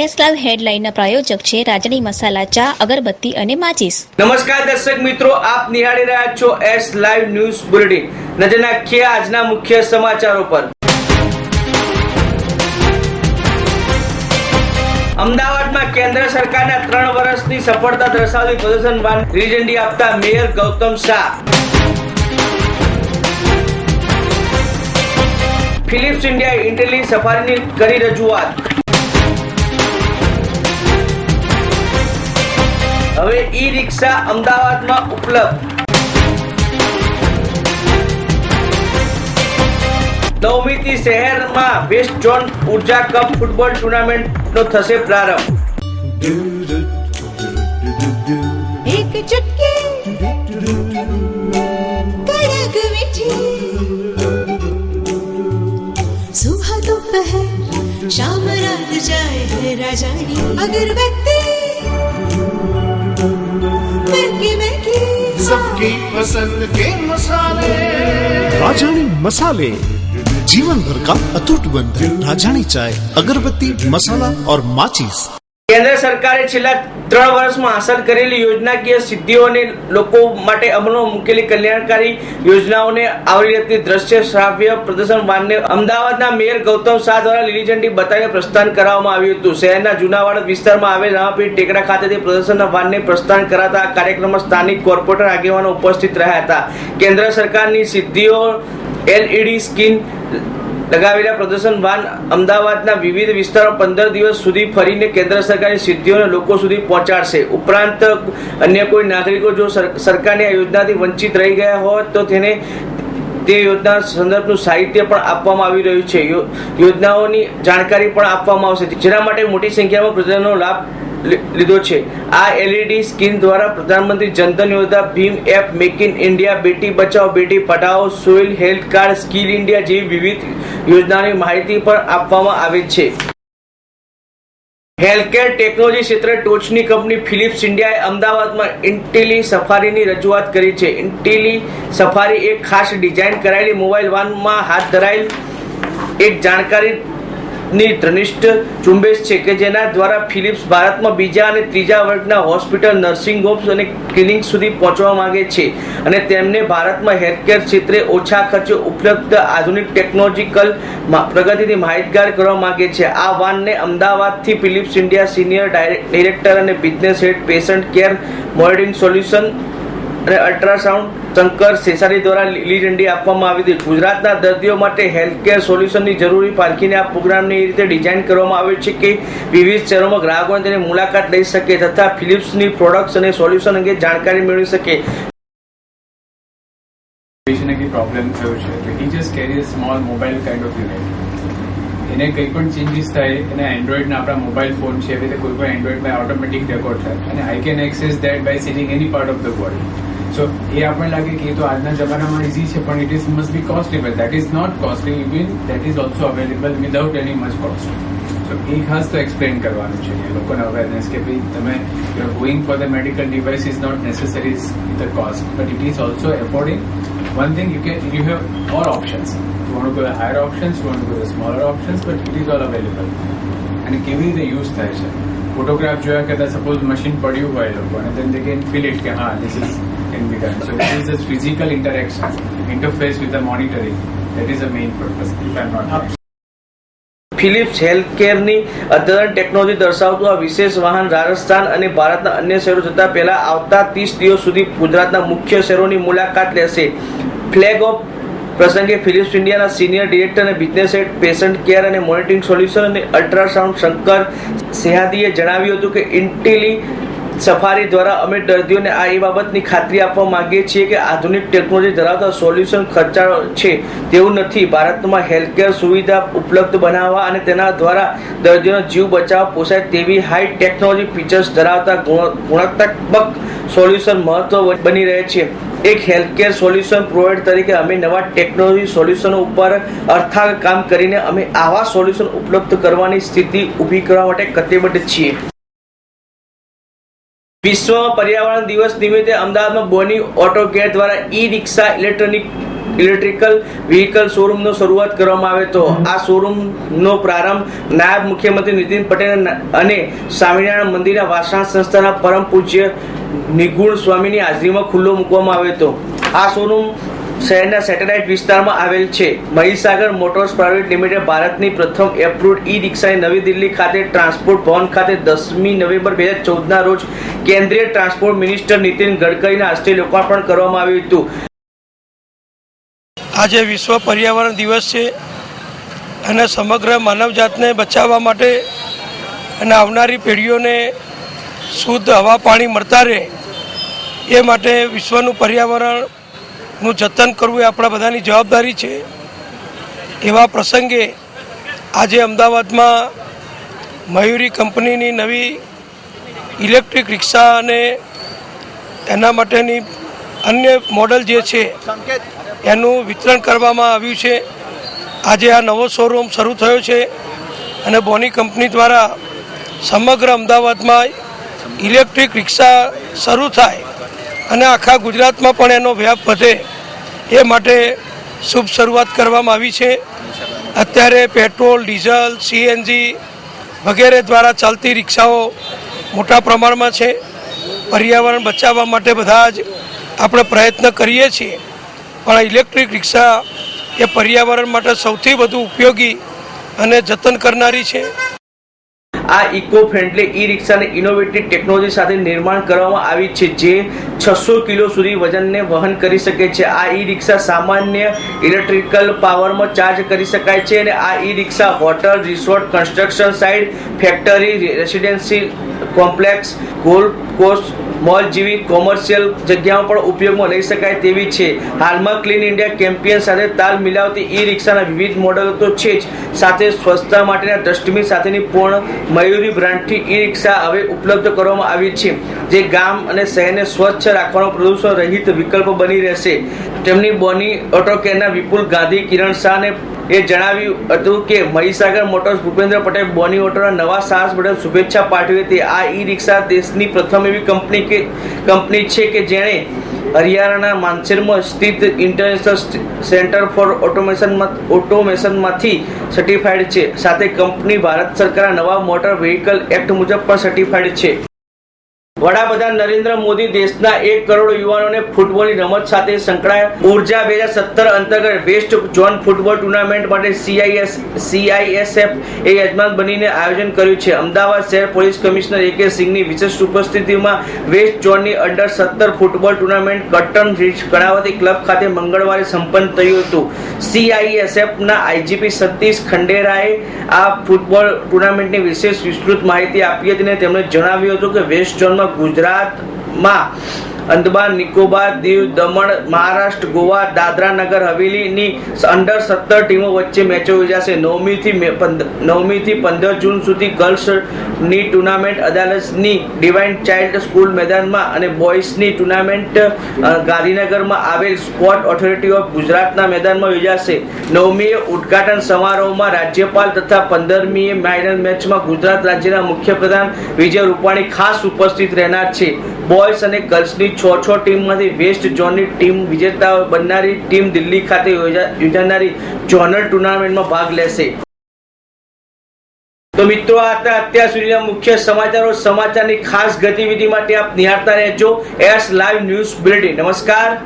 Live હેડલાઇનના પ્રાયોજક છે રાજની મસાલા ચા, અગરબત્તી અને માચીસ. નમસ્કાર દર્શક મિત્રો, આપ નિહાળી રહ્યા છો એસ લાઈવ ન્યૂઝ બુલેટિન. નજર નાખીએ આજના મુખ્ય સમાચારો પર. અમદાવાદમાં કેન્દ્ર સરકારના ત્રણ વર્ષની સફળતા દર્શાવતી પ્રદર્શન વાન રીઝંડી આપતા mayor Gautam Shah. Philips India ઇન્ટેલી સફારીની કરી રજૂઆત. હવે ઈ રિક્ષા અમદાવાદમાં ઉપલબ્ધ. નવમીથી શહેરમાં west zone Urja cup football ટુર્નામેન્ટનો થશે પ્રારંભ. એક સુબહ શામ રાત જાય અગરબત્તી. सबकी पसंद के मसाले। राजानी मसाले जीवन भर का अटूट बंधन। राजानी चाय अगरबत्ती मसाला और माचिस। કેન્દ્ર સરકારે છેલ્લા ત્રણ વર્ષમાં હાંસલ કરેલી યોજનાકીય સિદ્ધિઓને લોકો માટે અમલમાં મૂકેલી કલ્યાણકારી યોજનાઓને આવરી લેતી દ્રશ્ય શ્રાવ્ય પ્રદર્શન વાનને અમદાવાદના મેયર ગૌતમ શાહ દ્વારા લીલી ઝંડી બતાવીને પ્રસ્થાન કરાવવામાં આવ્યું હતું. શહેરના જુનાવાડ વિસ્તારમાં આવેલ રામાપીર ટેકરા ખાતેથી પ્રદર્શનના વાનને પ્રસ્થાન કરાતા આ કાર્યક્રમમાં સ્થાનિક કોર્પોરેટર આગેવાનો ઉપસ્થિત રહ્યા હતા. કેન્દ્ર સરકારની સિદ્ધિઓ, એલઈડી સ્કીન લગાવેલા પ્રદર્શન વાન અમદાવાદના વિવિધ વિસ્તારો પંદર દિવસ સુધી ફરીને કેન્દ્ર સરકારની સિદ્ધિઓને લોકો સુધી પહોંચાડશે. ઉપરાંત અન્ય કોઈ નાગરિકો જો સર- સરકારની આ યોજનાથી વંચિત રહી ગયા હોત, તો તેને તે યોજના સંદર્ભનું સાહિત્ય પણ આપવામાં આવી રહ્યું છે. યોજનાઓની જાણકારી પણ આપવામાં આવશે. જેના માટે મોટી સંખ્યામાં પ્રજાનો લાભ લીધો છે. આ એલઈડી સ્કીમ દ્વારા પ્રધાનમંત્રી Jan Dhan Yojana Bhim app make in India, Beti Bachao, Beti Padhao, soil health card, skill India જેવી વિવિધ યોજનાની માહિતી પણ આપવામાં આવે છે. હેલ્થકેર ટેકનોલોજી ક્ષેત્રે ટોચની કંપની ફિલિપ્સ ઇન્ડિયાએ અમદાવાદમાં ઇન્ટેલી સફારીની રજૂઆત કરી છે. ઇન્ટેલી સફારી એક ખાસ ડિઝાઇન કરાયેલી મોબાઈલ વાનમાં હાથ ધરાયેલ. એક જાણકારીની ઘનિષ્ઠ ઝુંબેશ છે કે જેના દ્વારા ફિલિપ્સ ભારતમાં બીજા અને ત્રીજા વર્ગના હોસ્પિટલ, નર્સિંગ હોમ્સ અને ક્લિનિક સુધી પહોંચવા માંગે છે અને તેમને ભારતમાં હેલ્થકેર ક્ષેત્રે ઓછા ખર્ચે ઉપલબ્ધ આધુનિક ટેકનોલોજીકલ પ્રગતિથી માહિતગાર કરવા માંગે છે. આ વાનને અમદાવાદથી ફિલિપ્સ ઇન્ડિયા સિનિયર ડાયરેક્ટર અને business head, patient care monitoring solution અને અલ્ટ્રાસાઉન્ડ શંકર સેસારી દ્વારા લીલી ઝંડી આપવામાં આવી હતી. ગુજરાતના દર્દીઓ માટે હેલ્થકેર સોલ્યુશનની જરૂરી પારખીને આ પ્રોગ્રામને એ રીતે ડિઝાઇન કરવામાં આવ્યો છે કે વિવિધ શહેરોમાં ગ્રાહકોને તેની મુલાકાત લઈ શકે તથા ફિલિપ્સની પ્રોડક્ટ્સ અને સોલ્યુશન અંગે જાણકારી મેળવી શકે. પ્રોબ્લેમ થયો છે he just carry small mobile kind of unit એને કંઈ પણ ચેન્જીસ થાય, એને એન્ડ્રોઈડના આપણા મોબાઈલ ફોન છે, એવી રીતે કોઈ પણ એન્ડ્રોઈડમાં ઓટોમેટિક રેકોર્ડ થાય. અને I can access that by sitting any part of the body so એ આપણને લાગે કે એ તો આજના જમાનામાં ઇઝી છે પણ it is must be costly but that is not costly even that is also available without any much cost so એ ખાસ તો એક્સપ્લેન કરવાનું છે લોકોને અવેરનેસ કે ભાઈ તમે you are going for the medical device is not necessary the cost but it is also affording one thing, you can, you have all options. You want to go the higher options, you want to go the smaller અને કેવી રીતે use થાય છે photograph જોયા કરતા suppose machine પડ્યું હોય લોકો અને તેમ દે કેન ફીલ ઇટ કે હા this is can be done so, it is the physical interaction, interface with the monitoring. That is the main purpose, if i'm not wrong. Philips હેલ્થકેરની અદ્યતન technology દર્શાવતું આ વિશેષ વાહન રાજસ્થાન અને ભારતના અન્ય શહેરો જતા પહેલા આવતા ત્રીસ દિવસ સુધી ગુજરાતના મુખ્ય શહેરોની મુલાકાત લેશે. ફ્લેગ ઓફ પ્રસંગે ફિલિપ્સ ઇન્ડિયાના સિનિયર ડિરેક્ટર અને બિઝનેસ હેડ પેશન્ટ કેર અને મોનિટરિંગ સોલ્યુશન અને અલ્ટ્રાસાઉન્ડ શંકર સેહાદીએ જણાવ્યું હતું કે ઇન્ટેલી સફારી દ્વારા અમે દર્દીઓને આ એ બાબતની ખાતરી આપવા માંગીએ છીએ કે આધુનિક ટેકનોલોજી ધરાવતા સોલ્યુશન ખર્ચાળ છે તેવું નથી. ભારતમાં હેલ્થકેર સુવિધા ઉપલબ્ધ બનાવવા અને તેના દ્વારા દર્દીઓનો જીવ બચાવવા પોસાય તેવી હાઈ ટેકનોલોજી ફીચર્સ ધરાવતા ગુણ- ગુણાત્મક સોલ્યુશન મહત્વ બની રહે છે. એક હેલ્થકેર સોલ્યુશન પ્રોવાઈડ તરીકે અમે નવા ટેકનોલોજી સોલ્યુશનો ઉપર અર્થાગ કામ કરીને અમે આવા સોલ્યુશન ઉપલબ્ધ કરવાની સ્થિતિ ઊભી કરવા માટે કટિબદ્ધ છીએ. વિશ્વ પર્યાવરણ દિવસ નિમિત્તે અમદાવાદમાં બોની ઓટો કેર દ્વારા e rickshaw electronic, electrical vehicle શોરૂમનો શરૂઆત કરવામાં આવ્યો હતો આ શોરૂમનો પ્રારંભ નાયબ મુખ્યમંત્રી નીતિન પટેલ અને સ્વામિનારાયણ મંદિરના વાસણા સંસ્થાના પરમ પૂજ્ય નિગુણ સ્વામીની હાજરીમાં ખુલ્લો મૂકવામાં આવ્યો હતો. આ શોરૂમ શહેરના સેટેલાઇટ વિસ્તારમાં આવેલ છે. મહીસાગર મોટર્સ પ્રાઇવેટ લિમિટેડ ભારતની પ્રથમ એપ્રુવડ ઈ રિક્ષાએ નવી દિલ્હી ખાતે ટ્રાન્સપોર્ટ ભવન ખાતે દસમી નવેમ્બર બે હજાર ચૌદના રોજ કેન્દ્રીય ટ્રાન્સપોર્ટ મિનિસ્ટર નીતિન ગડકરીના હસ્તે લોકાર્પણ કરવામાં આવ્યું હતું. આજે વિશ્વ પર્યાવરણ દિવસ છે અને સમગ્ર માનવજાતને બચાવવા માટે અને આવનારી પેઢીઓને શુદ્ધ હવા પાણી મળતા રહે એ માટે વિશ્વનું પર્યાવરણનું જતન કરવું એ આપણા બધાની જવાબદારી છે. એવા પ્રસંગે આજે અમદાવાદમાં મયુરી કંપનીની નવી ઇલેક્ટ્રિક રિક્ષા અને એના માટેની અન્ય મોડલ જે છે, એનું વિતરણ કરવામાં આવ્યું છે. આજે આ નવો શોરૂમ શરૂ થયો છે અને બોની કંપની દ્વારા સમગ્ર અમદાવાદમાં ઇલેક્ટ્રિક રિક્ષા શરૂ થાય. અને આખા ગુજરાતમાં પણ એનો વ્યાપ વધે એ માટે શુભ શરૂઆત કરવામાં આવી છે. અત્યારે પેટ્રોલ, ડીઝલ, સીએનજી વગેરે દ્વારા ચાલતી રિક્ષાઓ મોટા પ્રમાણમાં છે. પર્યાવરણ બચાવવા માટે બધા જ આપણે પ્રયત્ન કરીએ છીએ. પણ ઇલેક્ટ્રિક રિક્ષા એ પર્યાવરણ માટે સૌથી વધુ ઉપયોગી અને જતન કરનારી છે. આ ઇકો ફ્રેન્ડલી ઈ રિક્ષાને ઇનોવેટિવ ટેકનોલોજી સાથે નિર્માણ કરવામાં આવી છે, જે છસો કિલો સુધી વજનને વહન કરી શકે છે. આ ઈ રિક્ષા સામાન્ય ઇલેક્ટ્રિકલ પાવરમાં ચાર્જ કરી શકાય છે અને આ e rickshaw hotel resort construction site factory residency complex golf course mall જેવી કોમર્શિયલ જગ્યાઓ પણ ઉપયોગમાં લઈ શકાય તેવી છે. હાલમાં ક્લીન ઇન્ડિયા કેમ્પિયન સાથે તાલ મિલાવતી ઈ રિક્ષાના વિવિધ મોડલો તો છે જ. સાથે સ્વચ્છતા માટેના ડસ્ટબિન સાથેની પૂર્ણ મયુરી બ્રાન્ડથી ઈ રિક્ષા હવે ઉપલબ્ધ કરવામાં આવી છે, જે ગામ અને શહેરને સ્વચ્છ રાખવાનો પ્રદૂષણ રહિત વિકલ્પ બની રહેશે. તેમની બોની ઓટો કેરના વિપુલ ગાંધી, કિરણ શાહને એ જણાવ્યું હતું કે મહીસાગર મોટર્સ ભૂપેન્દ્ર પટેલ, બોની ઓટોના નવા સાહસ બદલ શુભેચ્છા પાઠવી હતી. આ ઈ રિક્ષા દેશની પ્રથમ એવી કંપની કે, કંપની છે કે જેણે હરિયાણાના માનસેરમાં સ્થિત ઇન્ટરનેશનલ સેન્ટર ફોર ઓટોમેશન ઓટોમેશનમાંથી સર્ટિફાઈડ છે. સાથે કંપની ભારત સરકારના નવા મોટર વ્હીકલ એક્ટ મુજબ પણ સર્ટિફાઈડ છે. વડાપ્રધાન નરેન્દ્ર મોદી દેશના એક કરોડ યુવાનોને ફૂટબોલની રમત સાથે સંકળાયા. ઊર્જા બે હજાર સત્તર અંતર્ગત વેસ્ટ ઝોન ફૂટબોલ ટુર્નામેન્ટ માટે સીઆઈએસ સીઆઈએસએફ એ યજમાન બનીને આયોજન કર્યું છે. અમદાવાદ શહેર પોલીસ કમિશનર એ કે સિંહની વિશેષ ઉપસ્થિતિમાં વેસ્ટ ઝોનની અંડર સત્તર ફૂટબોલ ટુર્નામેન્ટ કટ્ટન રીચ કણાવતી ક્લબ ખાતે મંગળવારે સંપન્ન થયું હતું. સીઆઈએસએફના આઈજીપી સતીશ ખંડેરાએ આ ફૂટબોલ ટુર્નામેન્ટની વિશેષ વિસ્તૃત માહિતી આપી હતી અને તેમણે જણાવ્યું હતું કે વેસ્ટ ગુજરાતમાં અંદમાન, નિકોબાર, દીવ, દમણ, મહારાષ્ટ્ર, ગોવા, દાદરા નગર, હવેલીની અંડર સત્તર ટીમો વચ્ચે મેચો યોજાશે. નવમી થી નવમી થી પંદર જૂન સુધી ગર્લ્સની ટુર્નામેન્ટ, અદાલતની ડિવાઇન ચાઇલ્ડ સ્કૂલ મેદાનમાં અને બોયઝની ટુર્નામેન્ટ ગાંધીનગરમાં આવેલ સ્પોર્ટ ઓથોરિટી ઓફ ગુજરાતના મેદાનમાં યોજાશે. નવમીએ ઉદઘાટન સમારોહમાં રાજ્યપાલ તથા પંદરમીએ ફાઇનલ મેચમાં ગુજરાત રાજ્યના મુખ્યપ્રધાન વિજય રૂપાણી ખાસ ઉપસ્થિત રહેનાર છે. બોયઝ અને ગર્લ્સની છ છ ટીમમાંથી વેસ્ટ ઝોનની ટીમ વિજેતા બનનારી ટીમ દિલ્હી ખાતે યોજા- યોજાનારી ઝોનલ ટુર્નામેન્ટમાં ભાગ લેશે. તો મિત્રો, આ હતા અત્યાર સુધીના મુખ્ય સમાચારો. સમાચારની ખાસ ગતિવિધિ માટે આપ નિહાળતા રહેજો. S live news bulletin. નમસ્કાર.